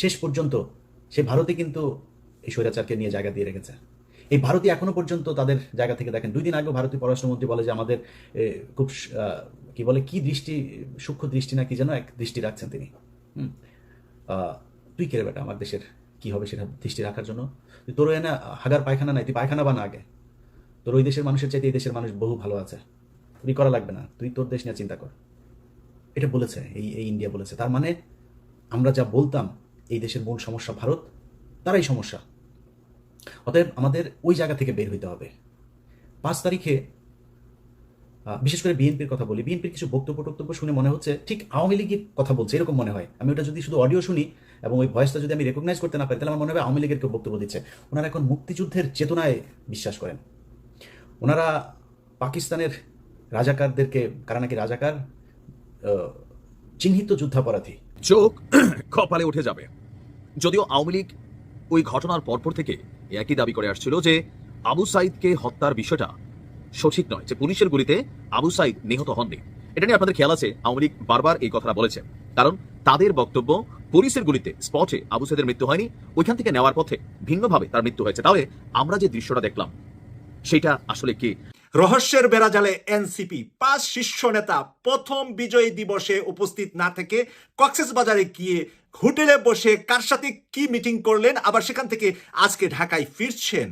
শেষ পর্যন্ত সে ভারতে কিন্তু এই স্বৈরাচারকে নিয়ে জায়গা দিয়ে রেখেছে। এই ভারতীয় এখনও পর্যন্ত তাদের জায়গা থেকে দেখেন, দুই দিন আগেও ভারতীয় পররাষ্ট্রমন্ত্রী বলে যে আমাদের খুব কি বলে, কি দৃষ্টি, সূক্ষ্ম দৃষ্টি না কি যেন এক দৃষ্টি রাখছেন তিনি। তুই কে রে বেটা? আমার দেশের কি হবে সেটা দৃষ্টি রাখার জন্য? তোর এনে হাগার পায়খানা নাই, তুই পায়খানা বানা আগে। তোর ওই দেশের মানুষের চাইতে এই দেশের মানুষ বহু ভালো আছে। তুই করা লাগবে না, তুই তোর দেশ নিয়ে চিন্তা কর। এটা বলেছে, এই এই ইন্ডিয়া বলেছে। তার মানে আমরা যা বলতাম এই দেশের মূল সমস্যা ভারত, তারাই সমস্যা। অতএব আমাদের ওই জায়গা থেকে বের হইতে হবে। পাঁচ তারিখে বিশেষ করে বিএনপির কথা বলি, বিএনপির কিছু বক্তব্য টক্তব্য শুনে মনে হচ্ছে, ঠিক আওয়ামী লীগের কথা বলছে, এরকম মনে হয়। আমি ওটা যদি শুধু অডিও শুনি এবং ওই ভয়েসটা যদি আমি রেকগনাইজ করতে না পারি, তাহলে আমার মনে হবে আওয়ামী লীগের কেউ বক্তব্য দিচ্ছে। ওনারা এখন মুক্তিযুদ্ধের চেতনায় বিশ্বাস করেন। ওনারা পাকিস্তানের রাজাকারদেরকে, কারা নাকি রাজাকার চিহ্নিত যুদ্ধাপরাধী। চোখ কপালে উঠে যাবে। যদিও আওয়ামী লীগ ওই ঘটনার পরপর থেকে একই দাবি করে আসছিল যে আবু সাইদকে হত্যার বিষয়টা সঠিক নয়, যে পুলিশের গুলিতে আবু সাইদ নিহত হননি। এটা নিয়ে আপনাদের খেয়াল আছে, আওয়ামী লীগ বারবার এই কথাটা বলেছে। কারণ তাদের বক্তব্য পুলিশের গুলিতে, স্পটে আবু সাইদের মৃত্যু হয়নি, ওইখান থেকে নেওয়ার পথে ভিন্নভাবে তার মৃত্যু হয়েছে। তাহলে আমরা যে দৃশ্যটা দেখলাম, সেটা আসলে কি? রহস্যের বেড়াজালে এনসিপি পাঁচ শীর্ষ নেতা প্রথম বিজয়ী দিবসে উপস্থিত না থেকে কক্সেস বাজারে গিয়ে হোটেলে বসে কার সাথে কি মিটিং করলেন আবার সেখান থেকে আজকে ঢাকায় ফিরছেন?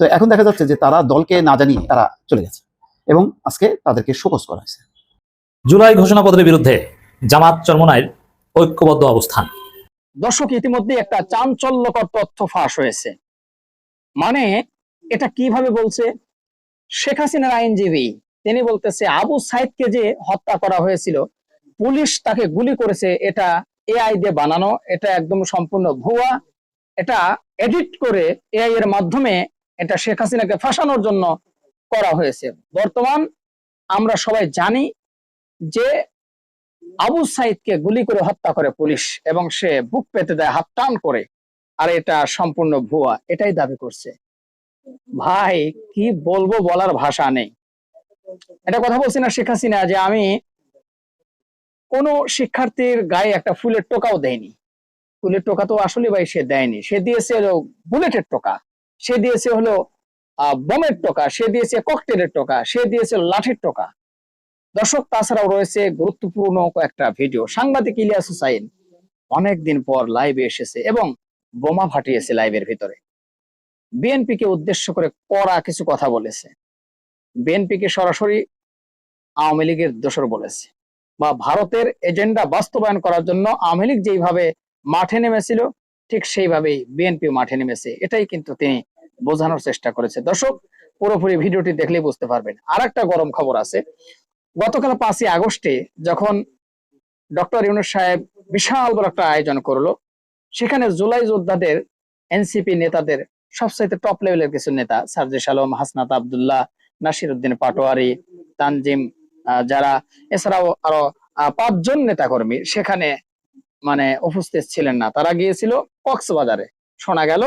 তো এখন দেখা যাচ্ছে যে তারা দলকে না জানিয়ে তারা চলে গেছে এবং আজকে তাদেরকে শোকজ করা হয়েছে। জুলাই ঘোষণাপত্রের বিরুদ্ধে জামাত চরমনাইর ঐক্যবদ্ধ অবস্থান। দর্শক ইতিমধ্যে একটা চাঞ্চল্যকর তথ্য ফাঁস হয়েছে। মানে এটা কীভাবে বলছে? শেখ হাসিনার আইনজীবী, তিনি বলতেছে, আবু সাইদকে যে হত্যা করা হয়েছিল, পুলিশ তাকে গুলি করেছে, এটা এআই দিয়ে বানানো, এটা একদম সম্পূর্ণ ভুয়া, এটা এডিট করে এআই এর মাধ্যমে এটা শেখ হাসিনাকে ফাঁসানোর জন্য করা হয়েছে। বর্তমান আমরা সবাই জানি যে আবু সাইদকে গুলি করে হত্যা করে পুলিশ এবং সে বুক পেতে দেয়, হাত টান করে, আর এটা সম্পূর্ণ ভুয়া, এটাই দাবি করছে। ভাই, কি বলব বলার ভাষা নেই। এটা কথা বলছি না, শেখ হাসিনা, যে আমি কোন শিক্ষার্থীর গায়ে একটা ফুলের টোকাও দেয়নি ফুলের টোকা তো আসলে ভাই সে দেয়নি। সে দিয়েছে হলো বুলেটের টোকা। সে দিয়েছে হলো বোমের টোকা। সে দিয়েছে ককটেলের টোকা। সে দিয়েছে লাঠির টোকা। দর্শক, তাছাড়াও রয়েছে গুরুত্বপূর্ণ কয়েকটা ভিডিও। সাংবাদিক ইলিয়াস হুসাইন অনেকদিন পর লাইভে এসেছে এবং বোমা ফাটিয়েছে লাইভের ভিতরে। বিএনপি কে উদ্দেশ্য করে কড়া কিছু কথা বলেছে। বিএনপি কে সরাসরি আওয়ামী লীগের দোষর বলেছে বা ভারতের এজেন্ডা বাস্তবায়ন করার জন্য আওয়ামী লীগ যেইভাবে মাঠে নেমেছিল, ঠিক সেইভাবেই বিএনপি মাঠে নেমেছে। এটাই কিন্তু তিনি বোঝানোর চেষ্টা করেছে। দর্শক, পুরোপুরি ভিডিওটি দেখলেই বুঝতে পারবেন। আর একটা গরম খবর আছে। গতকাল পাঁচই আগস্টে যখন ডক্টর ইউনুস সাহেব বিশাল বড় একটা আয়োজন করল, সেখানে জুলাই যোদ্ধাদের, এনসিপি নেতাদের সবচাইতে টপ লেভেলের কিছু নেতা সার্জিস আলম হাসনাত আবদুল্লাহ নাসির উদ্দিন পাটোয়ারি, তানজিম যারা, এছাড়াও আরও পাঁচজন নেতা কর্মী সেখানে মানে উপস্থিত ছিলেন না। তারা গিয়েছিল কক্সবাজারে। শোনা গেল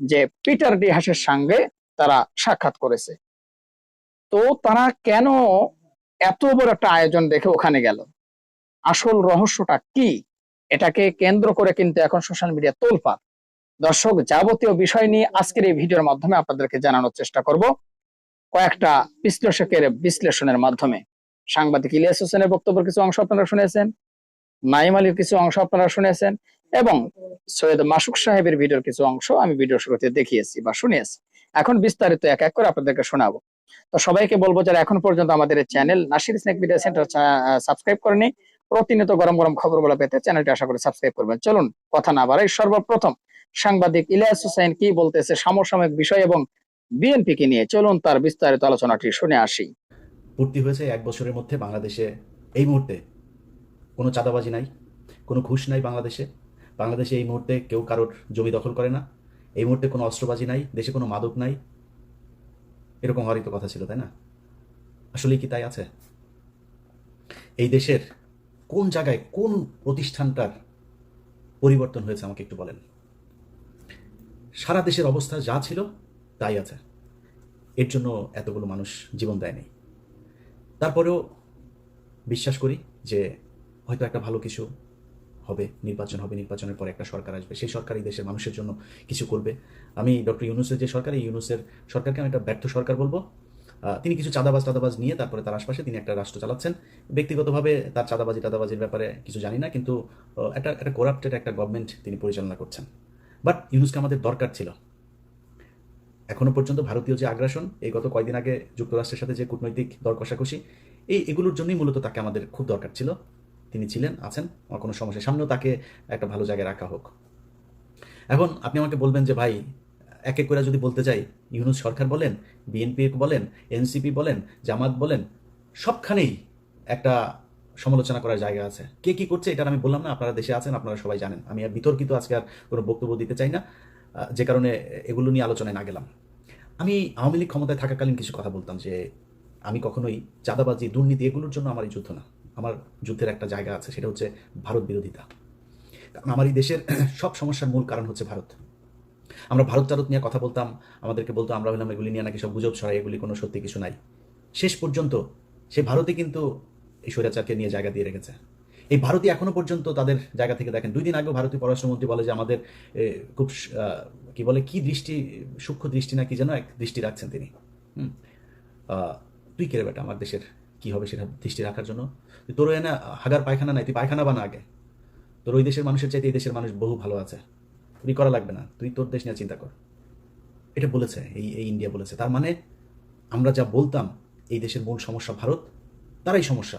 যে পিটার ডিহাসের সঙ্গে তারা সাক্ষাৎ করেছে। তো তারা কেন এত বড় একটা আয়োজন দেখে ওখানে গেল? আসল রহস্যটা কি? এটাকে কেন্দ্র করে কিন্তু এখন সোশ্যাল মিডিয়া তোলপাড়। দর্শক, যাবতীয় বিষয় নিয়ে আজকের এই ভিডিওর মাধ্যমে আপনাদেরকে জানানোর চেষ্টা করব। কয়েকটা বিশ্লেষকের বিশ্লেষণের মাধ্যমে। সাংবাদিক ইলিয়াস হোসেনের বক্তব্যের কিছু অংশ আপনারা শুনেছেন নাইম আলীর কিছু অংশ আপনারা শুনেছেন, এবং সৈয়দ মাসুক সাহেবের ভিডিওর কিছু অংশ আমি ভিডিও শুরুতে দেখিয়েছি বা শুনিয়েছি এখন বিস্তারিত এক এক করে আপনাদেরকে শোনাবো। তো সবাইকে বলব যারা এখন পর্যন্ত আমাদের channel Nasir snake media centre subscribe করেনি, প্রতিনিয়ত গরম গরম খবরগুলো পেতে চ্যানেলটি আশা করি সাবস্ক্রাইব করবেন। চলুন, কথা না বাড়াই সর্বপ্রথম। সাংবাদিক ইলিয়াস হোসেন কি বলতেছে সমসাময়িক বিষয় এবং বিএনপি কে নিয়ে? চলুন তার বিস্তারিত আলোচনাটি শুনে আসি। ভর্তি হয়েছে এক বছরের মধ্যে বাংলাদেশে। এই মুহূর্তে কোনো চাঁদাবাজি নাই, কোনো ঘুষ নাই বাংলাদেশে। বাংলাদেশে এই মুহূর্তে কেউ কারোর জমি দখল করে না। এই মুহূর্তে কোনো অস্ত্রবাজি নাই, দেশে কোনো মাদক নাই। এরকম হওয়ারই তো কথা ছিল, তাই না? আসলে কি তাই আছে? এই দেশের কোন জায়গায় কোন প্রতিষ্ঠানটার পরিবর্তন হয়েছে আমাকে একটু বলেন। সারা দেশের অবস্থা যা ছিল, তাই আছে। এর জন্য এতগুলো মানুষ জীবন দেয়নি। তারপরেও বিশ্বাস করি যে হয়তো একটা ভালো কিছু হবে, নির্বাচন হবে, নির্বাচনের পরে একটা সরকার আসবে। সেই সরকারই দেশের মানুষের জন্য কিছু করবে। আমি ডক্টর ইউনুসের যে সরকার, এই ইউনুসের সরকারকে আমি একটা ব্যর্থ সরকার বলব। তিনি কিছু চাঁদাবাজ টাদাবাজ নিয়ে তারপরে তার আশপাশে তিনি একটা রাষ্ট্র চালাচ্ছেন। ব্যক্তিগতভাবে তার চাঁদাবাজি, টাদাবাজির ব্যাপারে কিছু জানি না, কিন্তু একটা একটা করাপ্টেড একটা গভর্নমেন্ট তিনি পরিচালনা করছেন। বাট ইউনুসকে আমাদের দরকার ছিল। এখনও পর্যন্ত ভারতীয় যে আগ্রাসন, এই গত কয়দিন আগে যুক্তরাষ্ট্রের সাথে যে কূটনৈতিক দর কষাকষি, এই এগুলোর জন্যই মূলত তাকে আমাদের খুব দরকার ছিল। তিনি ছিলেন, আছেন, আমার কোনো সমস্যা সামনেও তাকে একটা ভালো জায়গায় রাখা হোক। এখন আপনি আমাকে বলবেন যে, ভাই, এক এক করে যদি বলতে যাই, ইউনুস সরকার বলেন, বিএনপি বলেন, এনসিপি বলেন, জামাত বলেন, সবখানেই একটা সমালোচনা করার জায়গা আছে। কে কি করছে এটা আমি বললাম না, আপনারা দেশে আছেন, আপনারা সবাই জানেন। আমি আর বিতর্কিত আজকে আর কোনো বক্তব্য দিতে চাই না যে কারণে এগুলো নিয়ে আলোচনায় না গেলাম। আমি আওয়ামী লীগ ক্ষমতায় থাকাকালীন কিছু কথা বলতাম যে, আমি কখনোই চাঁদাবাজি, দুর্নীতি এগুলোর জন্য আমার এই যুদ্ধ না। আমার যুদ্ধের একটা জায়গা আছে, সেটা হচ্ছে ভারত বিরোধিতা। কারণ আমার এই দেশের সব সমস্যার মূল কারণ হচ্ছে ভারত। আমরা ভারত টারত নিয়ে কথা বলতাম, আমাদেরকে বলতো, আমরা হলাম এগুলি নিয়ে নাকি সব গুজব ছড়াই, এগুলি কোনো সত্যি কিছু নাই। শেষ পর্যন্ত সে ভারতে কিন্তু এই স্বৈরাচারকে নিয়ে জায়গা দিয়ে রেখেছে। এই ভারতীয় এখনও পর্যন্ত তাদের জায়গা থেকে দেখেন। দুই দিন আগেও ভারতীয় পররাষ্ট্রমন্ত্রী বলে যে আমাদের খুব কি বলে, কি দৃষ্টি, সূক্ষ্ম দৃষ্টি না কি যেন এক দৃষ্টি রাখছেন তিনি। তুই কেড়ে বেটা? আমার দেশের কি হবে সেটা দৃষ্টি রাখার জন্য? তোর এনে হাগার পায়খানা নাই, তুই পায়খানা বানা আগে। তোর ওই দেশের মানুষের চাইতে এই দেশের মানুষ বহু ভালো আছে। তুই করা লাগবে না, তুই তোর দেশ নিয়ে চিন্তা কর। এটা বলেছে, এই এই ইন্ডিয়া বলেছে। তার মানে আমরা যা বলতাম, এই দেশের মূল সমস্যা ভারত, তারাই সমস্যা।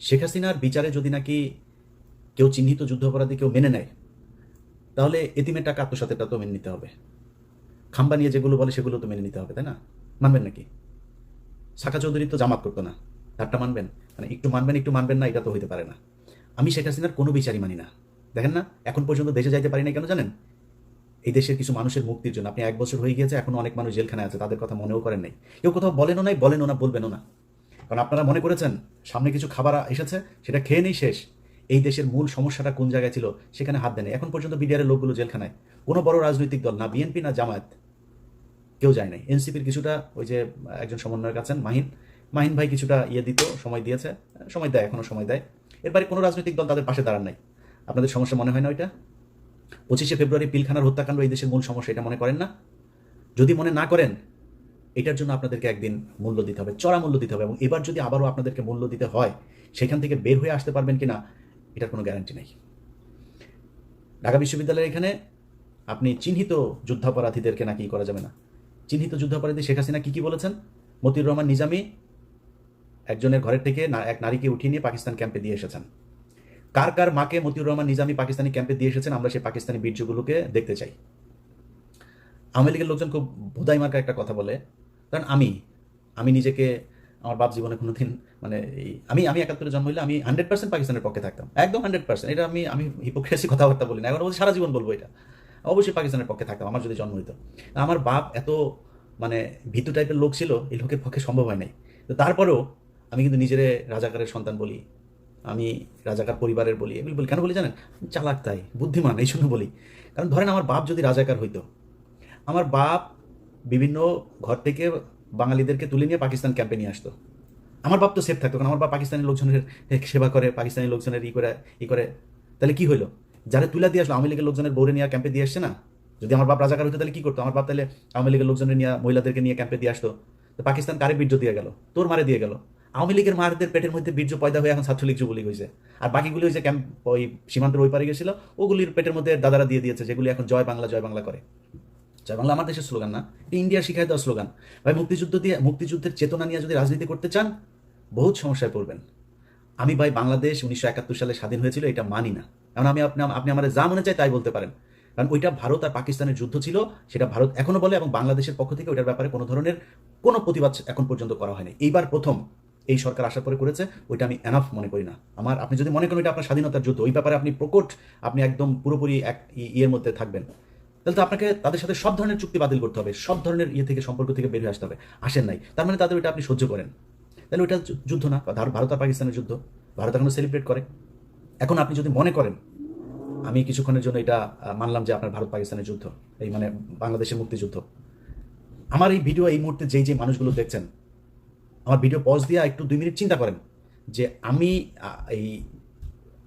শেখ হাসিনার বিচারে যদি নাকি কেউ চিহ্নিত যুদ্ধাপরাধী কেউ মেনে নেয়, তাহলে এতিমের টাকা আত্মসাতেরটা তো মেনে নিতে হবে। খাম্বা নিয়ে যেগুলো বলে সেগুলো তো মেনে নিতে হবে, তাই না? মানবেন নাকি? শাখা চৌধুরী তো জামাত করতো না, তারটা মানবেন? মানে একটু মানবেন একটু মানবেন না, এটা তো হইতে পারে না। আমি শেখ হাসিনার কোনো বিচারই মানি না। দেখেন না, এখন পর্যন্ত দেশে যাইতে পারি না কেন জানেন? এই দেশের কিছু মানুষের মুক্তির জন্য। আপনি এক বছর হয়ে গিয়েছে, এখন অনেক মানুষ জেলখানায় আছে, তাদের কথা মনেও করেন নাই। কেউ কোথাও বলেনও নাই, বলেনও না, বলবেনও না। কারণ আপনারা মনে করেছেন, সামনে কিছু খাবার এসেছে, সেটা খেয়ে নেই শেষ। এই দেশের মূল সমস্যাটা কোন জায়গায় ছিল, সেখানে হাত দেয়নি। এখন পর্যন্ত বিডিআরের লোকগুলো জেলখানায়। কোনো বড় রাজনৈতিক দল না, বিএনপি না জামায়াত। কেউ যায় নাই। এনসিপির কিছুটা ওই যে একজন সমন্বয়ক আছেন, মাহিন। মাহিন ভাই কিছুটা ইয়ে দিত, সময় দিয়েছে। সময় দেয়, এখনও সময় দেয়। এরপরে কোনো রাজনৈতিক দল তাদের পাশে দাঁড়ান নাই। আপনাদের সমস্যা মনে হয় না ওইটা? পঁচিশে ফেব্রুয়ারি পিলখানার হত্যাকাণ্ড এই দেশের মূল সমস্যা, এটা মনে করেন না? যদি মনে না করেন এটার জন্য আপনাদেরকে একদিন মূল্য দিতে হবে, চড়া মূল্য দিতে হবে এবং এবার যদি আবারও আপনাদেরকে মূল্য দিতে হয়, সেখান থেকে বের হয়ে আসতে পারবেন কিনা, এটার কোনো গ্যারান্টি নেই। ঢাকা বিশ্ববিদ্যালয়ের এখানে আপনি চিহ্নিত যুদ্ধাপরাধীদেরকে নাকি করা যাবে না। চিহ্নিত যুদ্ধাপরাধী শেখ হাসিনা কী কি বলেছেন? মতিউর রহমান নিজামী একজনের ঘরের থেকে না- এক নারীকে উঠিয়ে নিয়ে পাকিস্তান ক্যাম্পে দিয়ে এসেছেন। কার কার মাকে মতিউর রহমান নিজামী পাকিস্তানি ক্যাম্পে দিয়ে এসেছেন, আমরা সেই পাকিস্তানি বীর্যগুলোকে দেখতে চাই। আওয়ামী লীগের লোকজন খুব ভোদাই মার্কা একটা কথা বলে কারণ আমি আমি নিজেকে, আমার বাপ জীবনে কোনোদিন মানে এই, আমি আমি একাত্তরে জন্ম হইলে আমি হান্ড্রেড পার্সেন্ট পাকিস্তানের পক্ষে থাকতাম। একদম হান্ড্রেড পার্সেন্ট এটা আমি আমি হিপোক্রেসি কথাবার্তা বলি না। এখন সারা জীবন বলব এটা। অবশ্যই পাকিস্তানের পক্ষে থাকতাম, আমার যদি জন্ম হইতো। আমার বাপ এত মানে ভীতু টাইপের লোক ছিল, এই লোকের পক্ষে সম্ভব হয় নাই। তো তারপরেও আমি কিন্তু নিজেরে রাজাকারের সন্তান বলি, আমি রাজাকার পরিবারের বলি, এগুলি বলি। কেন বলি জানেন? চালাক তাই, বুদ্ধিমান, এই জন্য বলি। কারণ ধরেন আমার বাপ যদি রাজাকার হইতো, আমার বাপ বিভিন্ন ঘর থেকে বাঙালিদেরকে তুলে নিয়ে পাকিস্তান ক্যাম্পে নিয়ে আসতো। আমার বাপ তো সেফ থাকতো, কারণ আমার বাপ পাকিস্তানি লোকজনের সেবা করে, পাকিস্তানি লোকজনের ই করে ই করে। তাহলে কি হইল? যারা তুলে দিয়ে আসলো, আওয়ামী লীগের লোকজনের বৌরে নিয়ে ক্যাম্পে দিয়ে আসছে না? যদি আমার বাপ রাজাকার হতো তাহলে কি করতো? আমার বাপ তাহলে আওয়ামী লীগের লোকজনের নিয়ে, মহিলাদেরকে নিয়ে ক্যাম্পে দিয়ে আসতো। তো পাকিস্তান কারে বীর্য দিয়ে গেল? তোর মারে দিয়ে গেল? আওয়ামী লীগের মারদের পেটের মধ্যে বীর্য পয়দা হয়ে এখন ছাত্রলীগ যুবলীগ হয়েছে আর বাকিগুলি যে ক্যাম্প ওই সীমান্তের ওই পারে গেছিল, ওগুলির পেটের মধ্যে দাদারা দিয়ে দিয়েছে, যেগুলি এখন জয় বাংলা জয় বাংলা করে। জয় বাংলা আমার দেশের স্লোগান না ইন্ডিয়া শিখায় দেওয়া স্লোগান। ভাই, মুক্তিযুদ্ধ দিয়ে, মুক্তিযুদ্ধের চেতনা নিয়ে যদি রাজনীতি করতে চান, বহুত সমস্যায় পড়বেন। আমি ভাই, বাংলাদেশ উনিশশো একাত্তর সালে স্বাধীন হয়েছিল, এটা মানি না। কারণ আমি আপনি আপনি আমাদের যা মনে চাই তাই বলতে পারেন। কারণ ওইটা ভারত আর পাকিস্তানের যুদ্ধ ছিল, সেটা ভারত এখনও বলে এবং বাংলাদেশের পক্ষ থেকে ওইটার ব্যাপারে কোনো ধরনের কোনো প্রতিবাদ এখন পর্যন্ত করা হয়নি। এইবার প্রথম এই সরকার আসার পরে করেছে, ওইটা আমি এনাফ মনে করি না। আমার, আপনি যদি মনে করেন এটা আপনার স্বাধীনতার যুদ্ধ, ওই ব্যাপারে আপনি প্রকট, আপনি একদম পুরোপুরি এক ইয়ের মধ্যে থাকবেন। তাহলে তো আপনাকে তাদের সাথে সব ধরনের চুক্তি বাতিল করতে হবে, সব ধরনের ইয়ে থেকে, সম্পর্ক থেকে বেরিয়ে আসতে হবে। আসেন নাই। তার মানে তাদের ওইটা আপনি সহ্য করেন। তাহলে ওইটা যুদ্ধ না ভার- ভারত আর পাকিস্তানের যুদ্ধ। ভারত এখনও সেলিব্রেট করে। এখন আপনি যদি মনে করেন, আমি কিছুক্ষণের জন্য এটা মানলাম যে আপনার ভারত পাকিস্তানের যুদ্ধ, এই মানে বাংলাদেশের মুক্তিযুদ্ধ। আমার এই ভিডিও এই মুহূর্তে যেই যে মানুষগুলো দেখছেন, আমার ভিডিও পজ দিয়ে একটু দুই মিনিট চিন্তা করেন যে আমি এই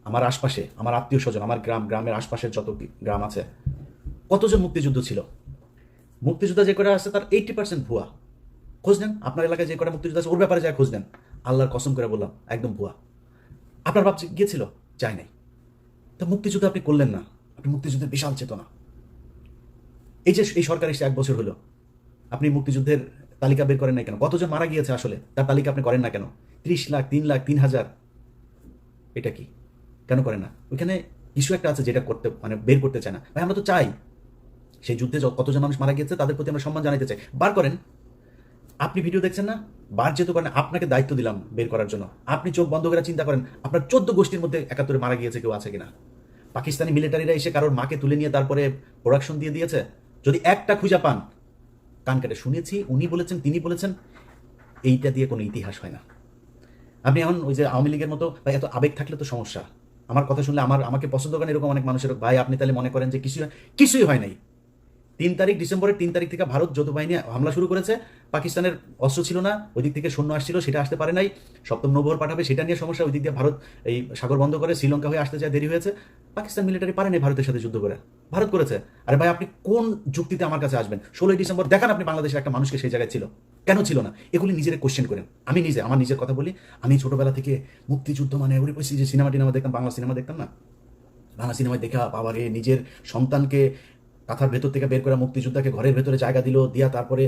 আমার আশপাশে, আমার আত্মীয় স্বজন, আমার গ্রাম, গ্রামের আশপাশের যত গ্রাম আছে কতজন মুক্তিযুদ্ধ ছিল? মুক্তিযোদ্ধা যে কটা আছে, তার এইটি পার্সেন্ট ভুয়া। খোঁজ নেন, আপনার এলাকায় যে কটা মুক্তিযোদ্ধা আছে, ওর ব্যাপারে যায় খোঁজ নেন। আল্লাহর কসম করে বললাম, একদম ভুয়া। আপনার বাপ গিয়েছিল, যায় নাই। তো মুক্তিযুদ্ধ আপনি করলেন না। আপনি মুক্তিযুদ্ধের বিশাল চেতনা। এই যে এই সরকার এসে এক বছর হলো, আপনি মুক্তিযুদ্ধের তালিকা বের করেন না কেন? কতজন মারা গিয়েছে আসলে? তার তালিকা আপনি করেন না কেন? ত্রিশ লাখ, তিন লাখ, তিন হাজার। এটা কি? কেন করেন না? ওইখানে কিছু একটা আছে যেটা করতে মানে বের করতে চায় না। ভাই, আমরা তো চাই। সেই যুদ্ধে কতজন মানুষ মারা গিয়েছে, তাদের প্রতি আমরা সম্মান জানাতে চাই। বার করেন। আপনি ভিডিও দেখছেন না? বার যেহেতু করেন আপনাকে দায়িত্ব দিলাম বের করার জন্য। আপনি চোখ বন্ধ করে চিন্তা করেন, আপনার চোদ্দ গোষ্ঠীর মধ্যে একাত্তরে মারা গিয়েছে কেউ আছে কিনা? পাকিস্তানি মিলিটারিরা এসে কারোর মাকে তুলে নিয়ে তারপরে প্রোডাকশন দিয়ে দিয়েছে? যদি একটা খুঁজা পান, কান কেটে শুনেছি, উনি বলেছেন, তিনি বলেছেন, এইটা দিয়ে কোনো ইতিহাস হয় না। আপনি এখন ওই যে আওয়ামী লীগের মতো, ভাই, এত আবেগ থাকলে তো সমস্যা। আমার কথা শুনলে আমার আমাকে পছন্দ করেন এরকম অনেক মানুষের ভাই, আপনি তাহলে মনে করেন যে কিছু কিছুই হয় নাই। তিন তারিখ ডিসেম্বরের তিন তারিখ থেকে ভারত যৌথ বাহিনী হামলা শুরু করেছে। পাকিস্তানের অস্ত্র ছিল না ওই দিক থেকে সৈন্য আসছিল, সেটা আসতে পারে নাই। সপ্তম নৌবহর পাঠাবে, সেটা নিয়ে সমস্যা ওই দিক দিয়ে ভারত এই সাগর বন্ধ করে শ্রীলঙ্কা হয়ে আসতে চায় দেরি হয়েছে। পাকিস্তান মিলিটারি পারেনি ভারতের সাথে যুদ্ধ করে। ভারত করেছে। আরে ভাই, আপনি কোন যুক্তিতে আমার কাছে আসবেন? ষোলোই ডিসেম্বর, দেখান আপনি বাংলাদেশের একটা মানুষকে সেই জায়গায় ছিল। কেন ছিল না? এগুলি নিজের কোশ্চেন করেন। আমি নিজে, আমার নিজের কথা বলি। আমি ছোটবেলা থেকে মুক্তিযুদ্ধ মানে ওই যে সিনেমা টিনেমা দেখতাম, বাংলা সিনেমা দেখতাম না? বাংলা সিনেমায় দেখা বাবারে নিজের সন্তানকে কাঁথার ভেতর থেকে বের করে মুক্তিযোদ্ধাকে ঘরের ভেতরে জায়গা দিল, দিয়া তারপরে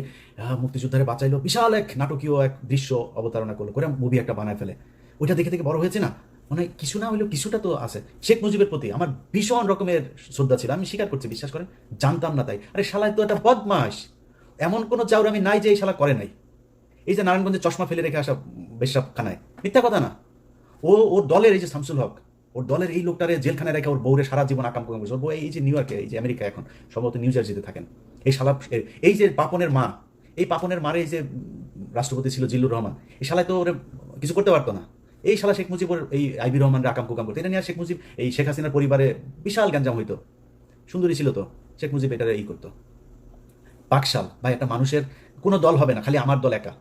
মুক্তিযোদ্ধারে বাঁচাইলো। বিশাল এক নাটকীয় এক দৃশ্য অবতারণা করল, করে মুভি একটা বানায় ফেলে। ওইটা দেখে দেখে বড় হয়েছে না? মানে কিছু না হলেও কিছুটা তো আছে। শেখ মুজিবের প্রতি আমার ভীষণ রকমের শ্রদ্ধা ছিল, আমি স্বীকার করছি, বিশ্বাস করেন? জানতাম না তাই। আরে শালায় তো একটা বদমাস এমন কোনো চাউর আমি নাই যে এই শালা করে নাই। এই যে নারায়ণগঞ্জে চশমা ফেলে রেখে আসা বেশরাব খানায় মিথ্যা কথা না। ও, ওর দলের এই যে শামসুল হক ওর দলের এই লোকটারে জেলখানায় রেখে ওর বউরে সারা জীবন আকাম করে ওর বউ এই যে নিউ ইয়র্কে, এই যে আমেরিকা এখন, সম্ভবত নিউ জার্সিতে থাকেন। এই শালা এই যে পাপনের মা, এই পাপনের মারে এই যে রাষ্ট্রপতি ছিল জিল্লুর রহমান, এই শালায় তো ওরে কিছু করতে পারতো না। এই শালা শেখ মুজিবুর এই আইবি রহমানের আকাম কুকাম করতো। এটা নিয়ে শেখ মুজিব, এই শেখ হাসিনার পরিবারে বিশাল গ্যাঞ্জাম হইতো। সুন্দরী ছিল তো, শেখ মুজিব এটারে এই করতো। পাকশাল, ভাই, একটা মানুষের কোনো দল হবে না, খালি আমার দল একা।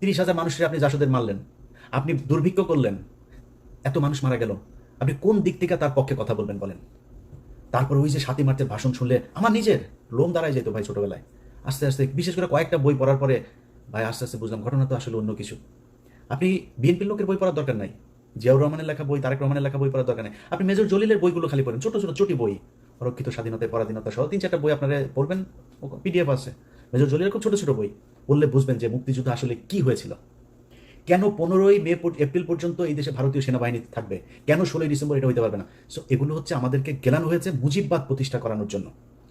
তিরিশ হাজার মানুষের আপনি জাসদের মারলেন, আপনি দুর্ভিক্ষ করলেন, এত মানুষ মারা গেল। আপনি কোন দিক থেকে তার পক্ষে কথা বলবেন বলেন? তারপর ওই যে সাতই মার্চের ভাষণ শুনলে আমার নিজের লোম দাঁড়ায় যেত ভাই ছোটবেলায়। আস্তে আস্তে, বিশেষ করে কয়েকটা বই পড়ার পরে, ভাই আস্তে আস্তে বুঝলাম ঘটনা তো আসলে অন্য কিছু। আপনি বিএনপির লোকের বই পড়ার দরকার নাই। জিয়াউর রহমানের লেখা বই, তারেক রহমানের লেখা বই পড়ার দরকার নেই। আপনি মেজর জলিলের বইগুলো খালি পড়েন, ছোটো ছোটো, চটি বই অরক্ষিত স্বাধীনতায় পরাধীনতা সহ তিন চারটা বই আপনারা পড়বেন পিডিএফ আছে। মেজর জলিলের খুব ছোট ছোট বই। পড়লে বুঝবেন যে মুক্তিযুদ্ধ আসলে কি হয়েছিল। কেন পনেরোই মে এপ্রিল পর্যন্ত এই দেশে ভারতীয় সেনাবাহিনী থাকবে? কেন ষোলোই ডিসেম্বর এটা হইতে পারবে না? সো এগুলো হচ্ছে আমাদেরকে গেলানো হয়েছে মুজিববাদ প্রতিষ্ঠা করানোর জন্য।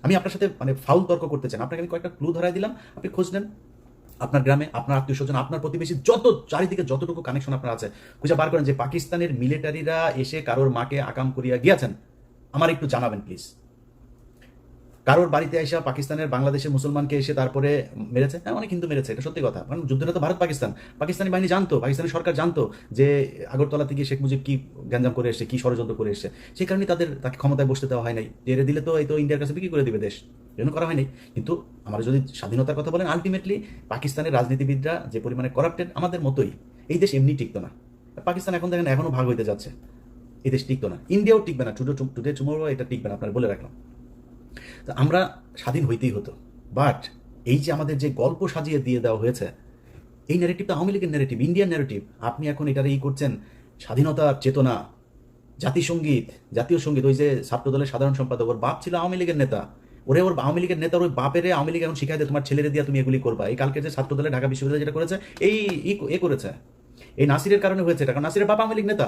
আমি আপনার সাথে মানে ফাউল তর্ক করতে চান আপনাকে আমি কয়েকটা ক্লু ধরাই দিলাম। আপনি খোঁজ নেন। আপনার গ্রামে, আপনার আত্মীয় স্বজন, আপনার প্রতিবেশী, যত চারিদিকে যতটুকু কানেকশন আপনার আছে, খুঁজে বার করেন যে পাকিস্তানের মিলিটারিরা এসে কারোর মাকে আকাম করিয়া গিয়েছেন। আমার একটু জানাবেন প্লিজ কারোর বাড়িতে এসে পাকিস্তানের বাংলাদেশের মুসলমানকে এসে তারপরে মেরেছে? হ্যাঁ অনেক হিন্দু মেরেছে, এটা সত্যি কথা। কারণ যুদ্ধটা তো ভারত পাকিস্তান পাকিস্তানি বাহিনী জানতো, পাকিস্তানি সরকার জানতো যে আগরতলা থেকে শেখ মুজিব কি গ্যাঞ্জাম করে এসছে, কি ষড়যন্ত্র করে এসছে। সেই কারণে তাদের, তাকে ক্ষমতায় বসতে দেওয়া হয় নাই। এরে দিলে তো এই তো ইন্ডিয়ার কাছে বিক্রি করে দিবে দেশ। এজন্য করা হয়নি। কিন্তু আমরা যদি স্বাধীনতার কথা বলেন আলটিমেটলি পাকিস্তানের রাজনীতিবিদরা যে পরিমাণে করাপ্টেড আমাদের মতোই। এই দেশ এমনি টিকতো না। পাকিস্তান এখন দেখেন, এখনও ভাগ হইতে যাচ্ছে। এই দেশ টিকতো না। ইন্ডিয়াও টিকবে না। টুডে টুডে, টুমোরো, এটা টিকবে না, আপনার বলে রাখলাম। তো আমরা স্বাধীন হইতেই হতো। বাট এই যে আমাদের যে গল্প সাজিয়ে দিয়ে দেওয়া হয়েছে, এই ন্যারেটিভটা আওয়ামী লীগের ন্যারেটিভ ইন্ডিয়ান ন্যারেটিভ আপনি এখন এটার এই করছেন স্বাধীনতার চেতনা জাতিসঙ্গীত জাতীয় সংগীত, ওই যে ছাত্রদলের সাধারণ সম্পাদক, ওর বাপ ছিল আওয়ামী লীগের নেতা। ওরে ওর আওয়ামী লীগের নেতার ওই বাপের আওয়ামী লীগ এখন শিখাই তোমার ছেলেরে দিয়ে তুমি এগুলি করবা। এই কালকে যে ছাত্রদলে ঢাকা বিশ্ববিদ্যালয় যেটা করেছে, এই এ করেছে। এই নাসিরের কারণে হয়েছে এটা, কারণ নাসিরের বাপ আওয়ামী লীগ নেতা।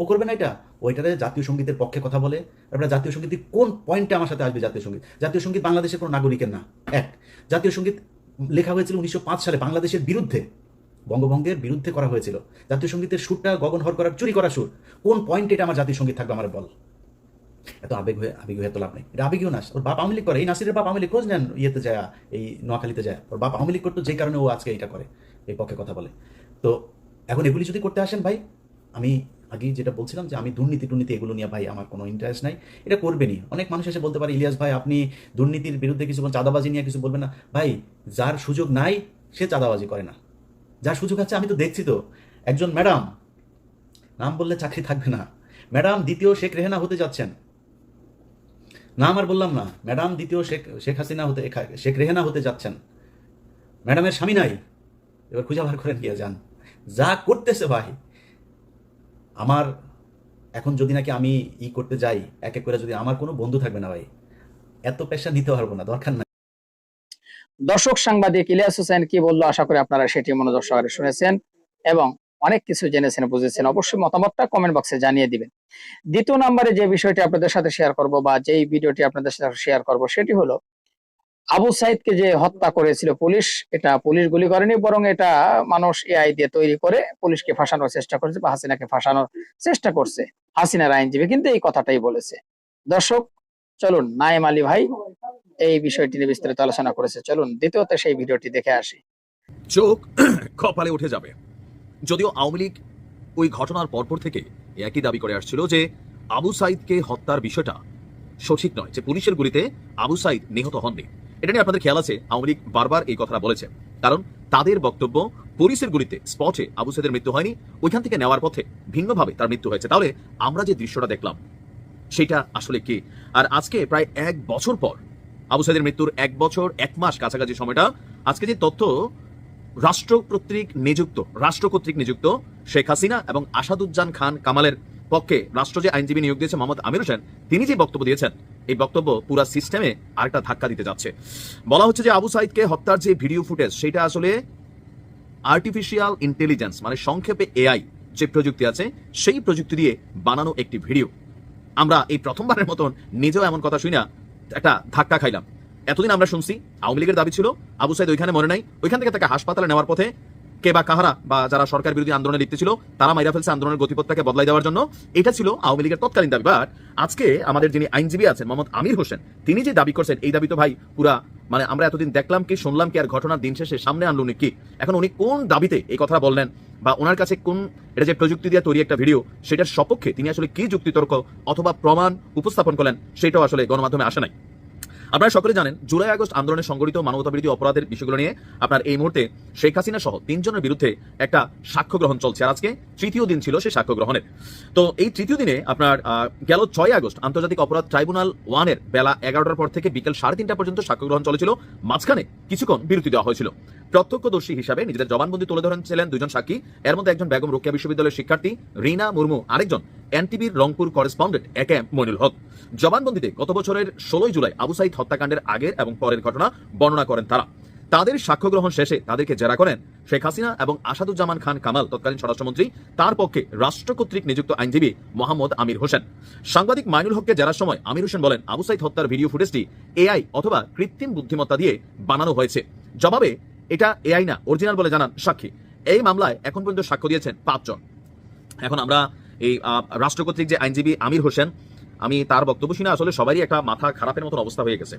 ও করবে না এটা? ওইটাতে জাতীয় সঙ্গীতের পক্ষে কথা বলে, তারপরে জাতীয় সংগীত কোন পয়েন্টে আমার সাথে আসবে জাতীয় সংগীত? জাতীয় সংগীত বাংলাদেশের কোনো নাগরিকের না। এক, জাতীয় সংগীত লেখা হয়েছিল উনিশশো পাঁচ সালে বাংলাদেশের বিরুদ্ধে, বঙ্গভঙ্গের বিরুদ্ধে করা হয়েছিল। জাতীয় সঙ্গীতের সুরটা গগন হর করার চুরি করা সুর। কোন পয়েন্টে এটা আমার জাতীয় সংগীত থাকবে আমার বল? এত আবেগ হয়ে আবেগ হয়ে তো লাভ নেই। এটা আবেগীয় নাচ ওর বাপ আওয়ামী করে। এই নাসিরের বাপ আওয়ামী খোঁজ নেন ইয়েতে যায়, এই নোয়াখালীতে যায়। ওর বাপ আওয়ামী করতো যে কারণে ও আজকে এটা করে, এই পক্ষে কথা বলে। তো এখন এগুলি যদি করতে আসেন ভাই, আমি আগেই যেটা বলছিলাম যে আমি দুর্নীতি টুর্নীতি এগুলো নিয়ে ভাই আমার কোনো ইন্টারেস্ট নাই। এটা করবেনই। অনেক মানুষ এসে বলতে পারে, ইলিয়াস ভাই, আপনি দুর্নীতির বিরুদ্ধে কিছু চাঁদাবাজি নিয়ে কিছু বলবেন না। ভাই, যার সুযোগ নাই, সে চাঁদাবাজি করে না। যার সুযোগ আছে, আমি তো দেখছি তো। একজন ম্যাডাম, নাম বললে চাকরি থাকবে না। ম্যাডাম দ্বিতীয় শেখ রেহেনা হতে যাচ্ছেন। নাম আর বললাম না, ম্যাডাম দ্বিতীয় শেখ শেখ হাসিনা হতে, শেখ রেহেনা হতে যাচ্ছেন। ম্যাডামের স্বামী নাই। এবার খুঁজে বার করেন গিয়ে, যান। যা করতেছে ভাই আমার, এখন যদি নাকি আমি ই করতে যাই, এক এক করে যদি আমার কোনো বন্ধু থাকবে না ভাই, এত পেশা নিতে পারব না, দরকার নাই। দর্শক, সাংবাদিক ইলিয়াস হোসেন কি বলল আশা করি আপনারা সেটি মনোযোগ সহকারে শুনেছেন এবং অনেক কিছু জেনেছেন, বুঝেছেন। অবশ্যই মতামতটা কমেন্ট বক্সে জানিয়ে দিবেন। দ্বিতীয় নম্বরে যে বিষয়টি আপনাদের সাথে শেয়ার করব বা যেই ভিডিওটি আপনাদের সাথে শেয়ার করব, সেটি হলো আবু সাইদকে যে হত্যা করেছিল পুলিশ, এটা পুলিশ গুলি করেনি, বরং এটা মানুষ এআই দিয়ে তৈরি করে পুলিশকে ফাঁসানোর চেষ্টা করেছে বা হাসিনাকে ফাঁসানোর চেষ্টা করছে, হাসিনার আইনজীবী কিন্তু এই কথাটাই বলেছে। দর্শক, চলুন নাইম আলী ভাই এই বিষয়টি নিয়ে বিস্তারিত আলোচনা করেছে। চলুন, দ্বিতীয়ত সেই ভিডিওটি দেখে আসি। চোখ কপালে উঠে যাবে। যদিও আওয়ামী লীগ ওই ঘটনার পরপর থেকে একই দাবি করে আসছিল যে আবু সাইদকে হত্যার বিষয়টা সঠিক নয়, যে পুলিশের গুলিতে আবু সাইদ নিহত হননি। এটা নিয়ে আপনাদের খেয়াল আছে, আওয়ামী লীগ বারবার এই কথাটা বলেছে। কারণ তাদের বক্তব্য পুলিশের গুলিতে, স্পটে আবু সাইদের মৃত্যু হয়নি, ওইখান থেকে নেওয়ার পথে ভিন্নভাবে তার মৃত্যু হয়েছে। তাহলে আমরা যে দৃশ্যটা দেখলাম, সেটা আসলে কি? আর আজকে প্রায় এক বছর পর আবু সাইদের মৃত্যুর এক বছর, এক মাস কাছাকাছি সময়টা, আজকে যে তথ্য রাষ্ট্র কর্তৃক নিযুক্ত, রাষ্ট্র কর্তৃক নিযুক্ত শেখ হাসিনা এবং আসাদুজ্জান খান কামালের পক্ষে রাষ্ট্র যে আইনজীবী নিয়োগ দিয়েছে মোহাম্মদ আমির হোসেন, তিনি যে বক্তব্য দিয়েছেন, এই বক্তব্য পুরো সিস্টেমে আরেকটা ধাক্কা দিতে যাচ্ছে। বলা হচ্ছে যে আবু সাইদকে হত্যার যে ভিডিও ফুটেজ, সেটা আসলে আর্টিফিশিয়াল ইন্টেলিজেন্স মানে সংক্ষেপে এআই যে প্রযুক্তি আছে, সেই প্রযুক্তি দিয়ে বানানো একটি ভিডিও। আমরা এই প্রথমবারের মতন নিজেও এমন কথা শুনি না একটা ধাক্কা খাইলাম। এতদিন আমরা শুনছি, আওয়ামী লীগের দাবি ছিল, আবু সাইদ ওইখানে মনে নাই, ওইখান থেকে তাকে হাসপাতালে নেওয়ার পথে কে বা কাহারা বা যারা সরকার বিরোধী আন্দোলনে লিপ্ত ছিল, তারা মাইরা ফেলছে আন্দোলনের গতিপথটাকে বদলাই দেওয়ার জন্য। এটা ছিল আওয়ামী লীগের তৎকালীন দাবি। বাট আজকে আমাদের যিনি আইনজীবী আছেন মোহাম্মদ আমির হোসেন, তিনি যে দাবি করছেন, এই দাবি তো ভাই পুরা মানে আমরা এতদিন দেখলাম কি, শুনলাম কি, আর ঘটনার দিন শেষে সামনে আনলো উনি কি? এখন উনি কোন দাবিতে এই কথা বললেন বা ওনার কাছে কোন এটা যে প্রযুক্তি দিয়ে তৈরি একটা ভিডিও, সেটার সপক্ষে তিনি আসলে কি যুক্তিতর্ক অথবা প্রমাণ উপস্থাপন করলেন, সেটাও আসলে গণমাধ্যমে আসে নাই। আপনারা সকলে জানেন, জুলাই আগস্ট আন্দোলনে সংগঠিত মানবতাবিরোধী অপরাধের বিষয়গুলো নিয়ে আপনার এই মুহূর্তে শেখ হাসিনা সহ তিনজনের বিরুদ্ধে একটা সাক্ষ্য গ্রহণ চলছে। আর আজকে তৃতীয় দিন ছিল সেই সাক্ষ্য গ্রহণের। তো এই তৃতীয় দিনে আপনার গেল ছয় আগস্ট আন্তর্জাতিক অপরাধ ট্রাইব্যুনাল ওয়ানের বেলা এগারোটার পর থেকে বিকেল সাড়ে তিনটা পর্যন্ত সাক্ষ্য গ্রহণ চলেছিল। মাঝখানে কিছুক্ষণ বিরতি দেওয়া হয়েছিল। প্রত্যক্ষদর্শী হিসাবে নিজেদের জবানবন্দি তুলে ধরেন ছিলেন দুজন সাক্ষী। এর মধ্যে একজন বেগম রোকেয়া বিশ্ববিদ্যালয়ের শিক্ষার্থী, রিনা মুর্মু। আরেকজন, এনটিভির Rangpur correspondent A K M Moinul Haque. জবানবন্দিতে গত বছরের ষোলোই জুলাই আবু সাইদ হত্যাকাণ্ডের আগের এবং পরের ঘটনা বর্ণনা করেন তারা। তাদের সাক্ষ্য গ্রহণ শেষে তাদেরকে জেরা করেন শেখ হাসিনা এবং আসাদুজ্জামান খান কামাল, তৎকালীন স্বরাষ্ট্রমন্ত্রী। তার পক্ষে রাষ্ট্র কর্তৃক নিযুক্ত আইনজীবী মোহাম্মদ আমির হোসেন। সাংবাদিক মাইনুল হককে জেরার সময় আমির হোসেন বলেন, আবু সাইদ হত্যার ভিডিও ফুটেজটি এআই অথবা কৃত্রিম বুদ্ধিমত্তা দিয়ে বানানো হয়েছে। জবাবে এটা এআই না অরিজিনাল বলে জানান সাক্ষী। এই মামলায় এখন পর্যন্ত সাক্ষ্য দিয়েছেন পাঁচজন। এখন আমরা এই রাষ্ট্র কর্তৃক যে আইনজীবী আমির হোসেন, আমি তার বক্তব্য শুনে আসলে সবারই একটা মাথা খারাপের মতন অবস্থা হয়ে গেছে।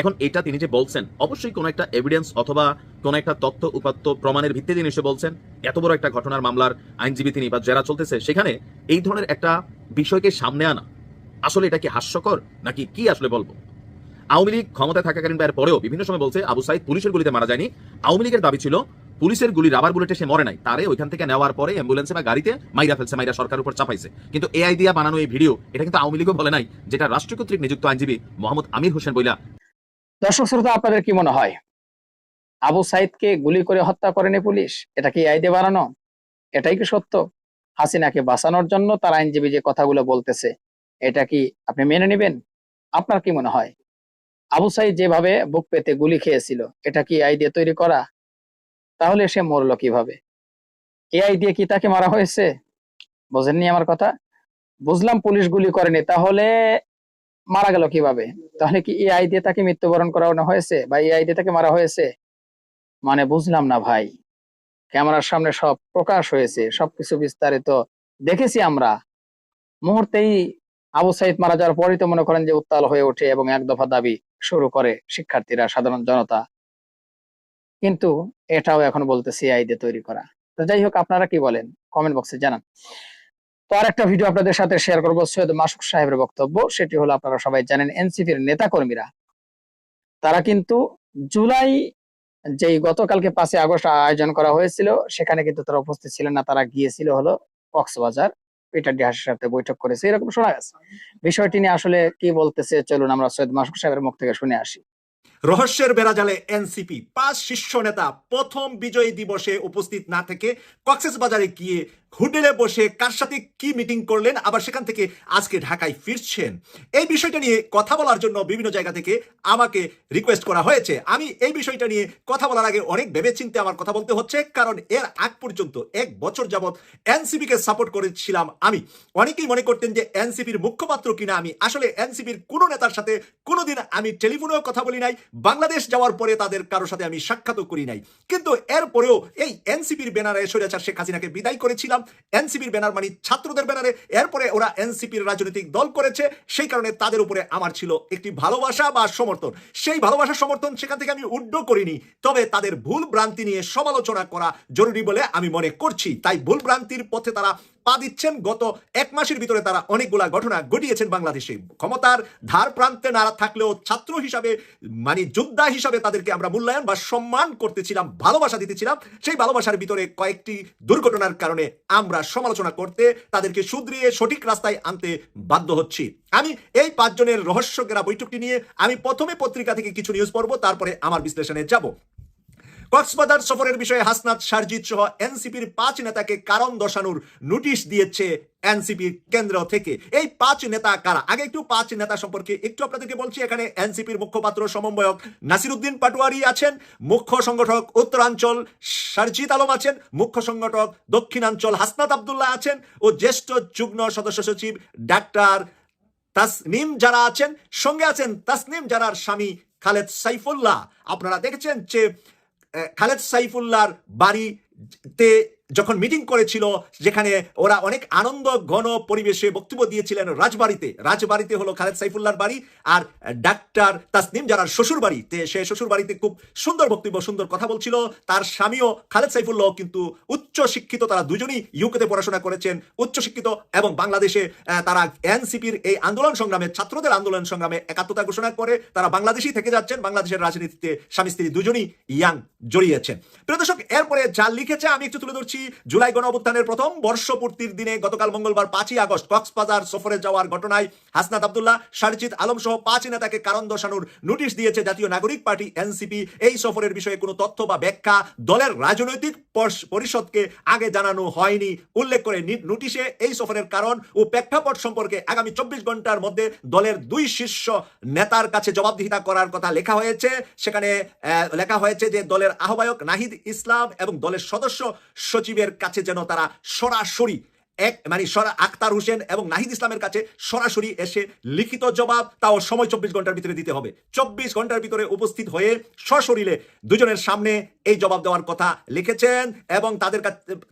এখন এটা তিনি যে বলছেন, অবশ্যই কোনো একটা এভিডেন্স অথবা কোনো একটা তথ্য উপাত্ত প্রমাণের ভিত্তিতে তিনি এসে বলছেন, এত বড় একটা ঘটনার মামলার আইনজীবী তিনি বা যারা চলতেছে, সেখানে এই ধরনের একটা বিষয়কে সামনে আনা, আসলে এটা কি হাস্যকর, নাকি কি আসলে বলব? আওয়ামী লীগ ক্ষমতায় থাকাকালীন ব্যয়ের পরেও বিভিন্ন সময় বলছে আবু সাইদ পুলিশের গুলিতে মারা যায়নি। আওয়ামী লীগের দাবি ছিল, পুলিশের গুলি রাবার বুলেটে সে মরে নাই। তারে ওইখান থেকে নেওয়ার পরে অ্যাম্বুলেন্সে বা গাড়িতে মাইরা ফেলছে, মাইরা সরকার উপর চাপাইছে। কিন্তু এআই দিয়া বানানো এই ভিডিও, এটা কিন্তু আওয়ামী লীগও বলে নাই, যেটা রাষ্ট্র কর্তৃক নিযুক্ত আইনজীবী মোহাম্মদ আমির হোসেন বইলা। দর্শক শ্রোতা, আপনাদের কি মনে হয়? আবু সাইদকে গুলি করে হত্যা করেনি পুলিশ? এটা কি আইডে বানানো? এটাই কি সত্য? হাসিনাকে বাঁচানোর জন্য তার আইনজীবী যে কথাগুলো বলতেছে, এটা কি আপনি মেনে নেবেন? আপনার কি মনে হয়? আবু সাইদ যেভাবে বুক পেতে গুলি খেয়েছিল, এটা কি আই দিয়ে তৈরি করা? তাহলে সে মরলো কীভাবে? এআই দিয়ে কি তাকে মারা হয়েছে? বোঝেননি আমার কথা? বুঝলাম পুলিশ গুলি করেনি, তাহলে মারা গেল কীভাবে? তাহলে কি এআই দিয়ে তাকে মৃত্যুবরণ করানো হয়েছে বা এআই দিয়ে তাকে মারা হয়েছে? মানে বুঝলাম না ভাই। ক্যামেরার সামনে সব প্রকাশ হয়েছে, সবকিছু বিস্তারিত দেখেছি আমরা। মুহূর্তেই আবু সাইদ মারা যাওয়ার পরই তো মনে করেন যে উত্তাল হয়ে ওঠে এবং এক দফা দাবি শুরু করে শিক্ষার্থীরা, সাধারণ জনতা। কিন্তু এটাও এখন বলতে সিআই দিয়ে তৈরি করা। তো যাই হোক, আপনারা কি বলেন? কমেন্ট বক্সে জানান। তো আরেকটা ভিডিও আপনাদের সাথে শেয়ার করব, সৈয়দ মাসুক সাহেবের বক্তব্য। সেটি হলো, আপনারা সবাই জানেন এনসিপির নেতা কর্মীরা তারা কিন্তু জুলাই যেই গতকালকে পাঁচই আগস্ট আয়োজন করা হয়েছিল, সেখানে কিন্তু তারা উপস্থিত ছিলেন না, তারা গিয়েছিল হলো কক্সবাজার। পিটার ডিহাসের সাথে বৈঠক করেছে, এরকম শোনা গেছে। বিষয়টি নিয়ে আসলে কি বলতেছে, চলুন আমরা সৈয়দ মাসুক সাহেবের মুখ থেকে শুনে আসি। রহস্যের বেড়াজালে এনসিপি, পাঁচ শীর্ষ নেতা প্রথম বিজয়ী দিবসে উপস্থিত না থেকে কক্সেস বাজারে গিয়ে হোটেলে বসে কার সাথে কি মিটিং করলেন, আবার সেখান থেকে আজকে ঢাকায় ফিরছেন? এই বিষয়টা নিয়ে কথা বলার জন্য বিভিন্ন জায়গা থেকে আমাকে রিকোয়েস্ট করা হয়েছে। আমি এই বিষয়টা নিয়ে কথা বলার আগে অনেক ভেবে ভেবেচিন্তে আমার কথা বলতে হচ্ছে, কারণ এর আগ পর্যন্ত এক বছর যাবৎ এনসিপিকে সাপোর্ট করেছিলাম আমি। অনেকেই মনে করতেন যে এনসিপির মুখপাত্র কিনা আমি। আসলে এনসিপির কোনো নেতার সাথে কোনোদিন আমি টেলিফোনেও কথা বলি নাই। বাংলাদেশ যাওয়ার পরে তাদের কারোর সাথে আমি সাক্ষাৎও করি নাই। কিন্তু এরপরেও এই এনসিপির ব্যানারে স্বৈরাচার শেখ হাসিনাকে বিদায় করেছিলাম। এনসিপির ব্যানার মানে ছাত্রদের ব্যানারে। এরপরে ওরা এনসিপির রাজনৈতিক দল করেছে। সেই কারণে তাদের উপরে আমার ছিল একটি ভালোবাসা বা সমর্থন। সেই ভালোবাসা সমর্থন সেখান থেকে আমি উড্ড করিনি। তবে তাদের ভুল ভ্রান্তি নিয়ে সমালোচনা করা জরুরি বলে আমি মনে করছি। তাই ভুল ভ্রান্তির পথে তারা পা দিচ্ছেন। গত এক মাসের ভিতরে তারা অনেকগুলা ঘটনা ঘটিয়েছেন বাংলাদেশে। ক্ষমতার ধার প্রান্তে না থাকলেও ছাত্র হিসাবে মানে যোদ্ধা হিসাবে তাদেরকে আমরা মূল্যায়ন বা সম্মান করতেছিলাম, ভালোবাসা দিতেছিলাম। সেই ভালোবাসার ভিতরে কয়েকটি দুর্ঘটনার কারণে আমরা সমালোচনা করতে, তাদেরকে শুধরিয়ে সঠিক রাস্তায় আনতে বাধ্য হচ্ছি। আমি এই পাঁচজনের রহস্যকেরা বৈঠকটি নিয়ে আমি প্রথমে পত্রিকা থেকে কিছু নিউজ পড়ব, তারপরে আমার বিশ্লেষণে যাব। কক্সবাজার সফরের বিষয়ে হাসনাত সারজিৎ সহ এনসিপির পাঁচ নেতাকে কারণ দর্শানোর নোটিশ দিয়েছে এনসিপি কেন্দ্র থেকে। এই পাঁচ নেতা কারা? আগে একটু পাঁচ নেতা সম্পর্কে একটু আপনাদেরকে বলছি। এখানে এনসিপির মুখপাত্র, সমন্বয়ক নাসিরুদ্দিন পাটোয়ারি আছেন, মুখ্য সংগঠক উত্তরাঞ্চল সারজিৎ আলম আছেন, মুখ্য সংগঠক দক্ষিণাঞ্চল হাসনাত আবদুল্লাহ আছেন ও জ্যেষ্ঠ যুগ্ম সদস্য সচিব ডাক্তার তাসনিম যারা আছেন। সঙ্গে আছেন তাসনিম যারার স্বামী খালেদ সাইফুল্লাহ। আপনারা দেখেছেন যে খালেদ সাইফুল্লাহর বাড়িতে যখন মিটিং করেছিল, যেখানে ওরা অনেক আনন্দ, ঘন পরিবেশে বক্তব্য দিয়েছিলেন রাজবাড়িতে। রাজবাড়িতে হলো খালেদ সাইফুল্লাহর বাড়ি আর ডাক্তার তাসনিম যারার শ্বশুর বাড়িতে, সে শ্বশুর বাড়িতে খুব সুন্দর বক্তব্য, সুন্দর কথা বলছিল। তার স্বামীও খালেদ সাইফুল্লাহ কিন্তু উচ্চ শিক্ষিত তারা দুজনই ইউকেতে পড়াশোনা করেছেন উচ্চ শিক্ষিত এবং বাংলাদেশে তারা এনসিপির এই আন্দোলন সংগ্রামে, ছাত্রদের আন্দোলন সংগ্রামে একাত্মতা ঘোষণা করে, তারা বাংলাদেশেই থেকে যাচ্ছেন। বাংলাদেশের রাজনীতিতে স্বামী স্ত্রী দুজনই ইয়াং জড়িয়েছেন। প্রিয় দর্শক, এরপরে যা লিখেছে, আমি একটু তুলে ধরছি। জুলাই গণ প্রথম বর্ষপূর্তির দিনে গতকাল মঙ্গলবার পাঁচই আগস্ট কক্সবাজার সফরে যাওয়ার ঘটনায় হাসনাত আবদুল্লাহ, সারজিৎ আলম সহ পাঁচ নেতাকে কারণ দর্শানোর নোটিশ দিয়েছে জাতীয় নাগরিক পার্টি এনসিপি। এই সফরের বিষয়ে কোনো তথ্য বা ব্যাখ্যা দলের রাজনৈতিক পরিষদকে আগে জানানো হয়নি। উল্লেখ করে নোটিশে এই সফরের কারণ ও প্রেক্ষাপট সম্পর্কে আগামী চব্বিশ ঘণ্টার মধ্যে দলের দুই শীর্ষ নেতার কাছে জবাবদিহিতা করার কথা লেখা হয়েছে। সেখানে লেখা হয়েছে যে দলের আহ্বায়ক নাহিদ ইসলাম এবং দলের সদস্য সচিবের কাছে যেন তারা সরাসরি এক মানে সরা আক্তার হোসেন এবং নাহিদ ইসলামের কাছে সরাসরি এসে লিখিত জবাব তাও সময় চব্বিশ ঘণ্টার ভিতরে দিতে হবে। চব্বিশ ঘণ্টার ভিতরে উপস্থিত হয়ে সশরীরে দুজনের সামনে এই জবাব দেওয়ার কথা লিখেছেন এবং তাদের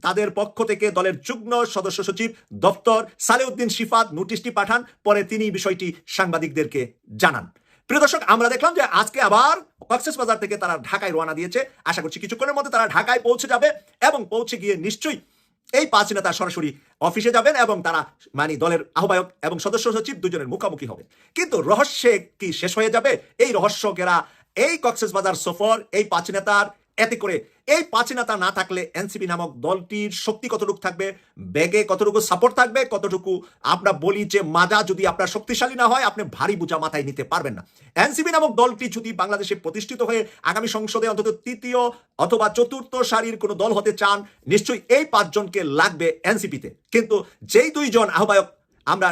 তাদের পক্ষ থেকে দলের যুগ্ম সদস্য সচিব, দপ্তর, সালেউদ্দিন শিফাত নোটিশটি পাঠান, পরে তিনি বিষয়টি সাংবাদিকদেরকে জানান। প্রিয় দর্শক, আমরা দেখলাম যে আজকে আবার কক্সেস বাজার থেকে তারা ঢাকায় রওনা দিয়েছে। আশা করছি কিছুক্ষণের মধ্যে তারা ঢাকায় পৌঁছে যাবে এবং পৌঁছে গিয়ে নিশ্চয়ই এই পাঁচ নেতা সরাসরি অফিসে যাবেন এবং তারা মানে দলের আহ্বায়ক এবং সদস্য সচিব দুজনের মুখোমুখি হবে। কিন্তু রহস্যে কি শেষ হয়ে যাবে? এই রহস্যকেরা এই কক্সেস বাজার সফর, এই পাঁচ নেতার এতে করে এই পাঁচ নেতা না থাকলে এনসিপি নামক দলটির শক্তি কতটুকু থাকবে, ব্যাগে কতটুকু সাপোর্ট থাকবে, কতটুকু আমরা বলি যে মাজা যদি আপনার শক্তিশালী না হয়, আপনি ভারী বোঝা মাথায় নিতে পারবেন না। এনসিপি নামক দলটি যদি বাংলাদেশে প্রতিষ্ঠিত হয়ে আগামী সংসদে অন্তত তৃতীয় অথবা চতুর্থ সারির কোনো দল হতে চান, নিশ্চয়ই এই পাঁচজনকে লাগবে এনসিপিতে। কিন্তু যেই দুইজন আহ্বায়ক আমরা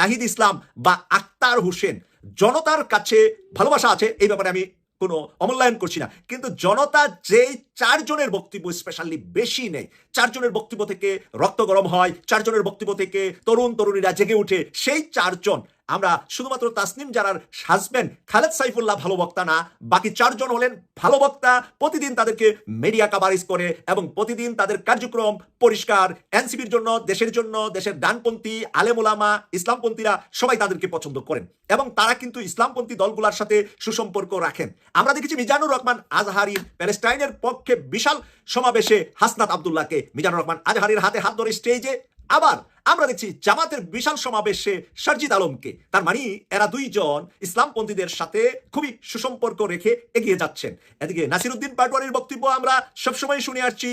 নাহিদ ইসলাম বা আক্তার হোসেন, জনতার কাছে ভালোবাসা আছে, এই ব্যাপারে আমি কোনো অমূল্যায়ন করছি না। কিন্তু জনতা যে চারজনের বক্তব্য স্পেশালি বেশি নেই চারজনের বক্তব্য থেকে রক্ত গরম হয়, চারজনের বক্তব্য থেকে তরুণ তরুণীরা জেগে উঠে সেই চারজন আমরা শুধুমাত্র তাসনিম জারার হাজবেন্ড খালেদ সাইফুল্লাহ ভালো বক্তা না, বাকি চারজন হলেন ভালো বক্তা। প্রতিদিন তাদেরকে মিডিয়া কাভারেজ করে এবং প্রতিদিন তাদের কার্যক্রম পরিষ্কার। এনসিপির জন্য, দেশের জন্য, দেশের ডানপন্থী আলেমুলামা ইসলামপন্থীরা সবাই তাদেরকে পছন্দ করেন এবং তারা কিন্তু ইসলামপন্থী দলগুলোর সাথে সুসম্পর্ক রাখেন। আমরা দেখেছি মিজানুর রহমান আজহারি প্যালেস্টাইনের পক্ষে বিশাল সমাবেশে হাসনাত আবদুল্লাহকে। মিজানুর রহমান আজহারির হাতে হাত ধরে স্টেজে আবার আমরা দেখছি জামাতের বিশাল সমাবেশে সারজিদ আলমকে। তার মানে এরা দুইজন ইসলামপন্থীদের সাথে খুবই সুসম্পর্ক রেখে এগিয়ে যাচ্ছেন। এদিকে নাসিরুদ্দিন পাটওয়ারির বক্তব্য আমরা সবসময় শুনে আসছি।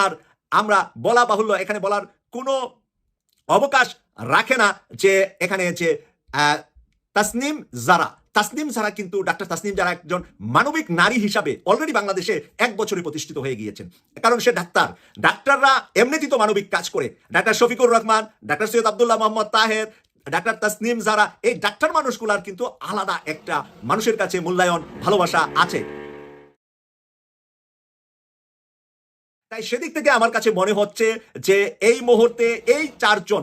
আর আমরা বলা বাহুল্য, এখানে বলার কোনো অবকাশ রাখে না যে এখানে যে তাসনিম জারা তাসনিম ছাড়া কিন্তু ডাক্তার তাসনিম জারা একজন মানবিক নারী হিসাবে অলরেডি বাংলাদেশে এক বছরে প্রতিষ্ঠিত হয়ে গিয়েছেন। কারণ সে ডাক্তার। ডাক্তাররা এমনিতেই তো মানবিক কাজ করে। Doctor Shafiqur Rahman, doctor Syed Abdullah Mohammad Taher, doctor Tasnim Zara এই ডাক্তার মানুষগুলার কিন্তু আলাদা একটা মানুষের কাছে মূল্যায়ন, ভালোবাসা আছে। তাই সেদিক থেকে আমার কাছে মনে হচ্ছে যে এই মুহূর্তে এই চারজন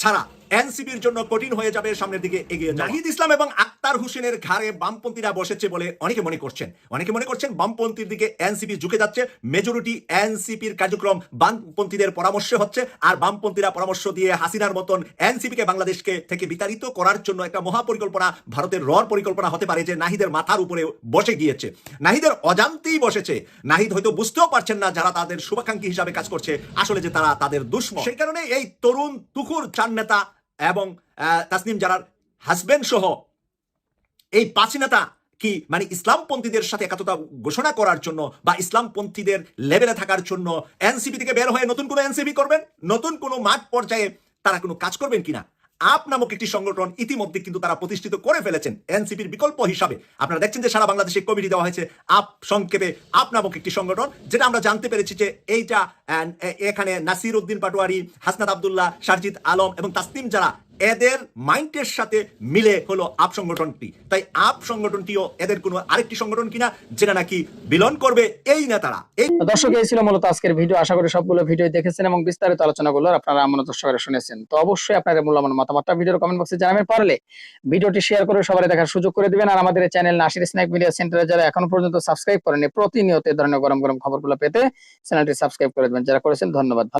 ছাড়া এনসিপির জন্য কঠিন হয়ে যাবে সামনের দিকে এগিয়ে। নাহিদ ইসলাম এবং আক্তার হোসেনের ঘাড়ে বামপন্থীরা বসেছে বলে অনেকে মনে করছেন। অনেকে মনে করছেন বামপন্থীর দিকে এনসিপি ঝুঁকে যাচ্ছে। মেজরিটি এনসিপির কার্যক্রম বামপন্থীদের পরামর্শে হচ্ছে আর বামপন্থীরা পরামর্শ দিয়ে হাসিনার মতন এনসিপিকে বাংলাদেশকে থেকে বিতাড়িত করার জন্য একটা মহাপরিকল্পনা ভারতের রর পরিকল্পনা হতে পারে যে নাহিদের মাথার উপরে বসে গিয়েছে। নাহিদের অজান্তেই বসেছে। নাহিদ হয়তো বুঝতেও পারছেন না যারা তাদের শুভাকাঙ্ক্ষী হিসাবে কাজ করছে। আসলে যে তারা তাদের দুশ্মন। সেই কারণে এই তরুণ তুখুর চার নেতা এবং তাসনিম জারার হাজবেন্ড সহ এই পাঁচ নেতা কি মানে ইসলামপন্থীদের সাথে একাত্মতা ঘোষণা করার জন্য বা ইসলামপন্থীদের লেভেলে থাকার জন্য এনসিপি থেকে বের হয়ে নতুন কোনো এনসিপি করবেন? নতুন কোনো মাঠ পর্যায়ে তারা কোনো কাজ করবেন কিনা? আপ নামক একটি সংগঠন ইতিমধ্যে কিন্তু তারা প্রতিষ্ঠিত করে ফেলেছেন এনসিপির বিকল্প হিসাবে। আপনারা দেখছেন যে সারা বাংলাদেশে কমিটি দেওয়া হয়েছে আপ সংক্ষেপে আপ নামক একটি সংগঠন, যেটা আমরা জানতে পেরেছি যে এইটা এখানে নাসির উদ্দিন পাটোয়ারি, হাসনাত আবদুল্লাহ সারজিদ আলম এবং তাসনিম যারা এদের মাইন্ডের সাথে মিলে হলো আপ সংগঠনটি। তাই আপ সংগঠনটিও এদের কোনো আরেকটি সংগঠন কিনা যেটা নাকি বিলন করবে এই নেতারা। এই দর্শক, এই ছিল মূলত আজকের ভিডিও। আশা করি সবগুলো ভিডিও দেখেছেন এবং বিস্তারিত আলোচনাগুলো আপনারা মূলত সহকারে শুনেছেন। তো অবশ্যই আপনাদের মূল্যবান মতামতটা ভিডিওর কমেন্ট বক্সে জানাবেন। পারলে ভিডিওটি শেয়ার করে সবাই দেখার সুযোগ করে দিবেন। আর আমাদের চ্যানেল নাসির স্ন্যাক মিডিয়া সেন্টারে যারা এখনও পর্যন্ত সাবস্ক্রাইব করেনি প্রতিনিয়ত এ ধরনের গরম গরম খবরগুলো পেতে চ্যানেলটি সাবস্ক্রাইব করে দেবেন। যারা করেছেন, ধন্যবাদ।